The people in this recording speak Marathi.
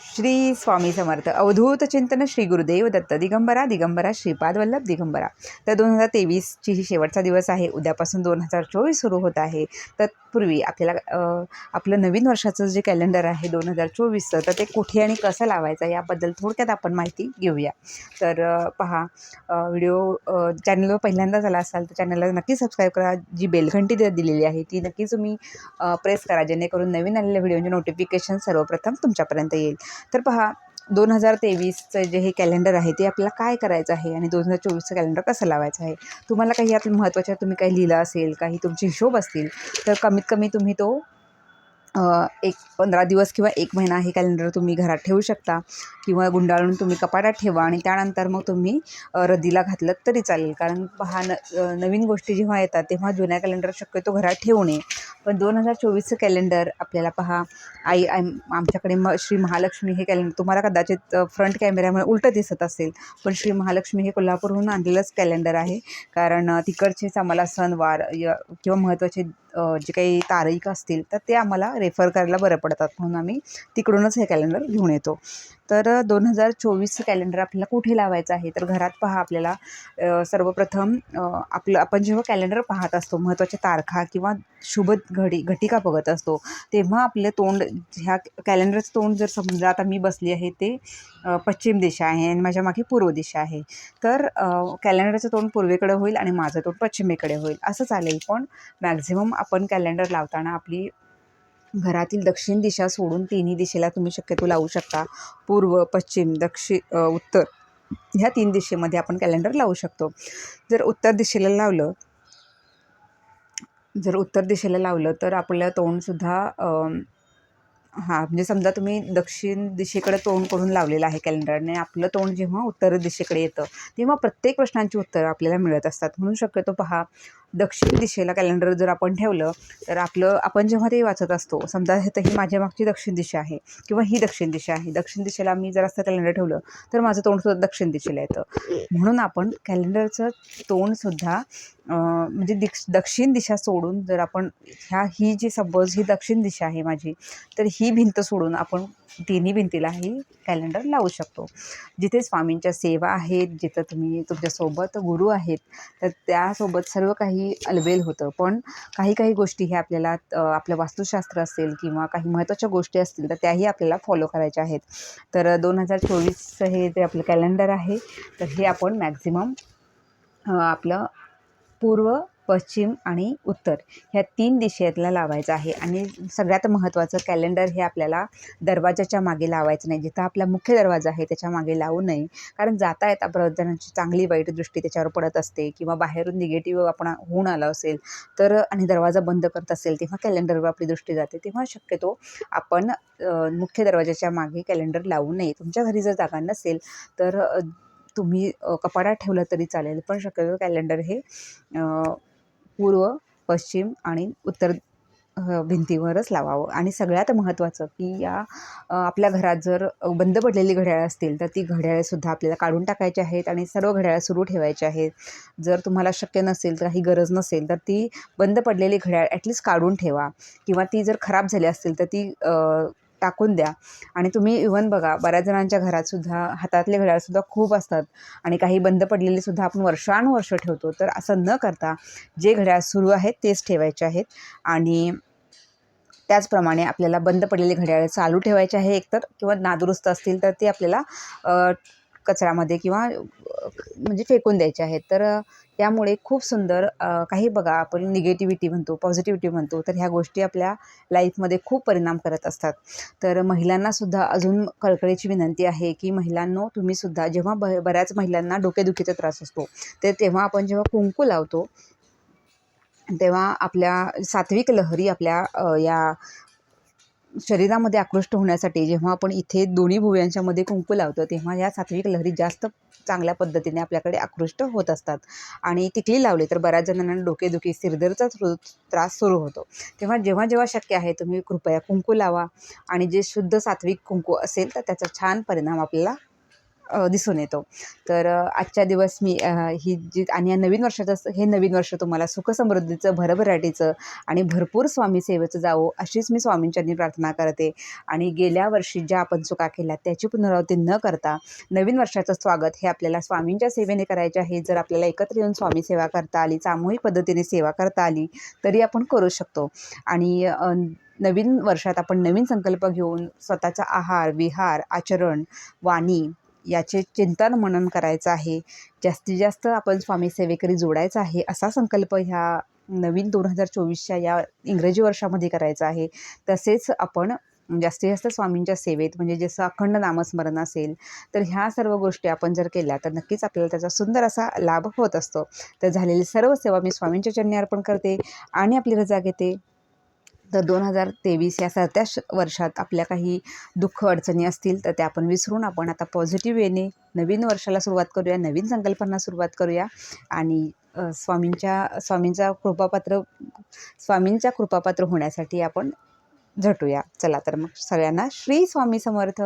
श्री स्वामी समर्थ. अवधूत चिंतन श्री गुरुदेव दत्त. दिगंबरा दिगंबरा श्रीपाद वल्लभ दिगंबरा. तर दोन हजार तेवीसची ही शेवटचा दिवस आहे. उद्यापासून दोन हजार चोवीस सुरू होत आहे. तर पूर्वी आपल्याला आपलं नवीन वर्षाचं जे कॅलेंडर आहे दोन हजार चोवीसचं तर ते कुठे आणि कसं लावायचं याबद्दल थोडक्यात आपण माहिती घेऊया. तर पहा व्हिडिओ चॅनलवर पहिल्यांदा झाला असाल तर चॅनलला नक्की सबस्क्राईब करा. जी बेलघंटी दिलेली आहे ती नक्की तुम्ही प्रेस करा. जेणेकरून नवीन आलेल्या व्हिडिओचे नोटिफिकेशन सर्वप्रथम तुमच्यापर्यंत येईल. तर पहा दोन हजार तेवीसचं जे हे कॅलेंडर आहे ते आपल्याला काय करायचं आहे आणि दोन हजार चोवीसचं कॅलेंडर कसं लावायचं आहे? तुम्हाला काही यात महत्त्वाच्या तुम्ही काही लिहिलं असेल काही तुमचे हिशोब असतील तर कमीत कमी तुम्ही तो एक पंधरा दिवस किंवा एक महिना हे कॅलेंडर तुम्ही घरात ठेवू शकता किंवा गुंडाळून तुम्ही कपाटात ठेवा आणि त्यानंतर मग तुम्ही रद्दीला घातलं तरी चालेल. कारण पहा न नवीन गोष्टी जेव्हा येतात तेव्हा जुन्या कॅलेंडर शक्यतो घरात ठेवू नये. पण दोन हजार चोवीसचं कॅलेंडर आपल्याला पहा आई आम आमच्याकडे म श्री महालक्ष्मी हे कॅलेंडर तुम्हाला कदाचित फ्रंट कॅमेऱ्यामुळे उलटं दिसत असेल पण श्री महालक्ष्मी हे कोल्हापूरहून आणलेलंच कॅलेंडर आहे. कारण तिकडचेच आम्हाला सणवार य किंवा महत्त्वाचे जे काही तारीख असतील तर ते आम्हाला रेफर करायला बरं पडतात. म्हणून आम्ही तिकडूनच हे कॅलेंडर घेऊन येतो. तर दोन हजार चोवीसचं कॅलेंडर आपल्याला कुठे लावायचं आहे? तर घरात पहा आपल्याला. सर्वप्रथम आपलं आपण जेव्हा कॅलेंडर पाहत असतो महत्त्वाच्या तारखा किंवा शुभ घडी घटिका बघत असतो तेव्हा आपले तोंड ह्या कॅलेंडरचं तोंड जर समजा आता मी बसली आहे ते पश्चिम दिशा आहे आणि माझ्या मागे पूर्व दिशा आहे. तर कॅलेंडरचं तोंड पूर्वेकडे होईल आणि माझं तोंड पश्चिमेकडे होईल. असं चालेल. पण मॅक्झिमम आपण कॅलेंडर लावताना आपली घरातील दक्षिण दिशा सोडून तिन्ही दिशेला तुम्ही शक्यतो लावू शकता. पूर्व पश्चिम दक्षिण उत्तर ह्या तीन दिशेमध्ये आपण कॅलेंडर लावू शकतो. जर उत्तर दिशेला लावलं जर उत्तर दिशेला लावलं तर आपलं तोंडसुद्धा हां म्हणजे समजा तुम्ही दक्षिण दिशेकडे तोंड करून लावलेलं आहे कॅलेंडरने आपलं तोंड जेव्हा उत्तर दिशेकडे येतं तेव्हा प्रत्येक प्रश्नांची उत्तरं आपल्याला मिळत असतात. म्हणून शक्यतो पहा दक्षिण दिशेला कॅलेंडर जर आपण ठेवलं तर आपलं आपण जेव्हा ते वाचत असतो समजा हे तर ही माझ्या मागची दक्षिण दिशा आहे किंवा ही दक्षिण दिशा आहे दक्षिण दिशेला मी जर असं कॅलेंडर ठेवलं तर माझं तोंडसुद्धा दक्षिण दिशेला येतं. म्हणून आपण कॅलेंडरचं तोंडसुद्धा म्हणजे दिक्ष दक्षिण दिशा सोडून जर आपण ह्या ही जी सपोज ही दक्षिण दिशा आहे माझी तर ही भिंत सोडून आपण तिन्ही भिंतीला ही कॅलेंडर लावू शकतो. जिथे स्वामींच्या सेवा आहेत जिथं तुम्ही तुमच्यासोबत गुरु आहेत तर त्यासोबत सर्व काही अलबेल होतं. पण काही काही गोष्टी हे आपल्याला आपलं वास्तुशास्त्र असेल किंवा काही महत्त्वाच्या गोष्टी असतील तर त्याही आपल्याला फॉलो करायच्या आहेत. तर दोन हजार चोवीसचं हे जे आपलं कॅलेंडर आहे तर हे आपण मॅक्झिमम आपलं पूर्व पश्चिम आणि उत्तर ह्या तीन दिशेतला लावायचं आहे. आणि सगळ्यात महत्त्वाचं कॅलेंडर हे आपल्याला दरवाजाच्या मागे लावायचं नाही. जिथं आपला मुख्य दरवाजा आहे त्याच्यामागे लावू नये. कारण जाता येता बऱ्याच चांगली वाईट दृष्टी त्याच्यावर पडत असते किंवा बाहेरून निगेटिव्ह आपण होऊन आलं असेल तर आणि दरवाजा बंद करत असेल तेव्हा कॅलेंडरवर आपली दृष्टी जाते. तेव्हा शक्यतो आपण मुख्य दरवाजाच्या मागे कॅलेंडर लावू नये. तुमच्या घरी जर जागा नसेल तर तुम्ही कपाडात कपाटात ठेवलं तरी चालेल. पण शक्यतो कॅलेंडर हे पूर्व पश्चिम आणि उत्तर भिंतीवरच लावावं. आणि सगळ्यात महत्त्वाचं की या आपल्या घरात जर बंद पडलेली घड्याळं असतील तर ती घड्याळेसुद्धा आपल्याला काढून टाकायची आहेत आणि सर्व घड्याळं सुरू ठेवायची आहेत. जर तुम्हाला शक्य नसेल तर काही गरज नसेल तर ती बंद पडलेली घड्याळ ॲटलिस्ट काढून ठेवा. किंवा ती जर खराब झाली असतील तर ती टाकून द्या. आणि तुम्ही इव्हन बघा बऱ्याच जणांच्या घरातसुद्धा हातातले घड्याळसुद्धा खूप असतात. आणि काही बंद पडलेले सुद्धा आपण वर्षानुवर्ष ठेवतो. तर असं न करता जे घड्याळ सुरू आहेत तेच ठेवायचे आहेत. आणि त्याचप्रमाणे आपल्याला बंद पडलेले घड्याळ चालू ठेवायचे आहे एकतर किंवा नादुरुस्त असतील तर ते आपल्याला कचऱ्यामध्ये किंवा म्हणजे फेकून द्यायचे आहेत. तर त्यामुळे यामुळे खूप सुंदर काही बघा आपण निगेटिव्हिटी म्हणतो पॉझिटिव्हिटी म्हणतो तर ह्या गोष्टी आपल्या लाईफमध्ये खूप परिणाम करत असतात. तर महिलांनासुद्धा अजून कळकळीची विनंती आहे की महिलांनो तुम्हीसुद्धा जेव्हा ब बऱ्याच महिलांना डोकेदुखीचा त्रास असतो तर तेव्हा आपण जेव्हा कुंकू लावतो तेव्हा आपल्या सात्विक लहरी आपल्या या शरीरामध्ये आकृष्ट होण्यासाठी जेव्हा आपण इथे दोन्ही भुवयांच्यामध्ये कुंकू लावतो तेव्हा या सात्विक लहरी जास्त चांगल्या पद्धतीने आपल्याकडे आकृष्ट होत असतात. आणि टिकली लावली तर बऱ्याच जणांना डोकेदुखी सिरदरचा त्रास सुरू होतो. तेव्हा जेव्हा जेव्हा शक्य आहे तुम्ही कृपया कुंकू लावा. आणि जे शुद्ध सात्विक कुंकू असेल तर त्याचा छान परिणाम आपल्याला दिसून येतो. तर आजच्या दिवस मी ही जी आणि या नवीन वर्षाचं हे नवीन वर्ष तुम्हाला सुखसमृद्धीचं भरभराटीचं आणि भरपूर स्वामी सेवेचं जावो अशीच मी स्वामींच्यांनी प्रार्थना करते. आणि गेल्या वर्षी ज्या आपण चुका केल्या त्याची पुनरावृत्ती न करता नवीन वर्षाचं स्वागत हे आपल्याला स्वामींच्या सेवेने करायचे आहे. जर आपल्याला एकत्र येऊन स्वामी सेवा करता आली सामूहिक पद्धतीने सेवा करता आली तरी आपण करू शकतो. आणि नवीन वर्षात आपण नवीन संकल्प घेऊन स्वतःचा आहार विहार आचरण वाणी याचे चिंतन मनन करायचं आहे. जास्तीत जास्त आपण स्वामी सेवेकरी जोडायचं आहे असा संकल्प ह्या नवीन दोन हजार चोवीसच्या या इंग्रजी वर्षामध्ये करायचा आहे. तसेच आपण जास्तीत जास्त स्वामींच्या सेवेत म्हणजे जसं अखंड नामस्मरण असेल तर ह्या सर्व गोष्टी आपण जर केल्या तर नक्कीच आपल्याला त्याचा सुंदर असा लाभ होत असतो. तर झालेली सर्व सेवा मी स्वामींच्या चरणी अर्पण करते आणि आपली रजा घेते. तर दोन हजार तेवीस या सरत्या वर्षात आपल्या काही दुःख अडचणी असतील तर त्या आपण विसरून आपण आता पॉझिटिव्ह वेने नवीन वर्षाला सुरुवात करूया नवीन संकल्पना सुरुवात करूया. आणि स्वामींच्या स्वामींचा कृपापात्र स्वामींच्या कृपापात्र होण्यासाठी आपण झटूया. चला तर मग सगळ्यांना श्री स्वामी समर्थ.